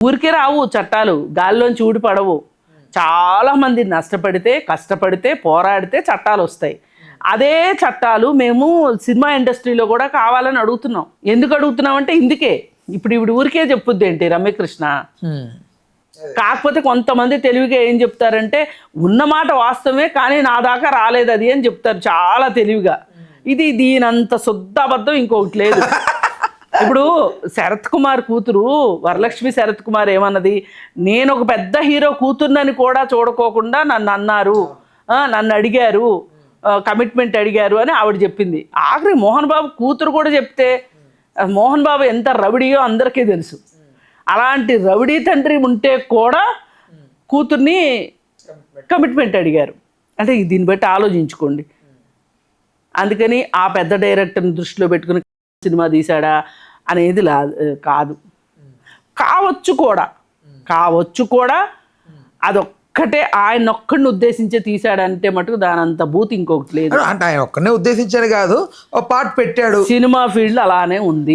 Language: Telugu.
ఊరికే రావు చట్టాలు. గాల్లోంచి ఊడి పడవు. చాలా మంది నష్టపడితే కష్టపడితే పోరాడితే చట్టాలు వస్తాయి. అదే చట్టాలు మేము సినిమా ఇండస్ట్రీలో కూడా కావాలని అడుగుతున్నాం. ఎందుకు అడుగుతున్నాం అంటే ఇందుకే. ఇప్పుడు ఇప్పుడు ఊరికే చెప్పుద్ది ఏంటి రమ్యకృష్ణ? కాకపోతే కొంతమంది తెలివిగా ఏం చెప్తారంటే ఉన్నమాట వాస్తవమే కానీ నా దాకా రాలేదు అది అని చెప్తారు చాలా తెలివిగా. ఇది దీనంత శుద్ధ అబద్ధం ఇంకొకటి లేదు. ఇప్పుడు శరత్ కుమార్ కూతురు వరలక్ష్మి శరత్ కుమార్ ఏమన్నది? నేను ఒక పెద్ద హీరో కూతుర్నని కూడా చూడకోకుండా నన్ను అన్నారు. నన్ను అడిగారు. కమిట్మెంట్ అడిగారు అని ఆవిడ చెప్పింది. ఆఖరి మోహన్ బాబు కూతురు కూడా చెప్తే మోహన్ బాబు ఎంత రవిడియో అందరికీ తెలుసు. అలాంటి రవిడీ తండ్రి ఉంటే కూడా కూతుర్ని కమిట్మెంట్ అడిగారు. అంటే దీన్ని బట్టి ఆలోచించుకోండి. అందుకని ఆ పెద్ద డైరెక్టర్ని దృష్టిలో పెట్టుకుని సినిమా తీశాడా అనేది లా కాదు. కావచ్చు కూడా. కావచ్చు కూడా అదొక్కటే ఆయన ఒక్కడిని ఉద్దేశించే తీశాడంటే మటుకు దాని అంత బూత్ ఇంకొకటి లేదు. అంటే ఆయన ఒక్కనే ఉద్దేశించాడు కాదు ఒక పార్ట్ పెట్టాడు. సినిమా ఫీల్డ్ అలానే ఉంది.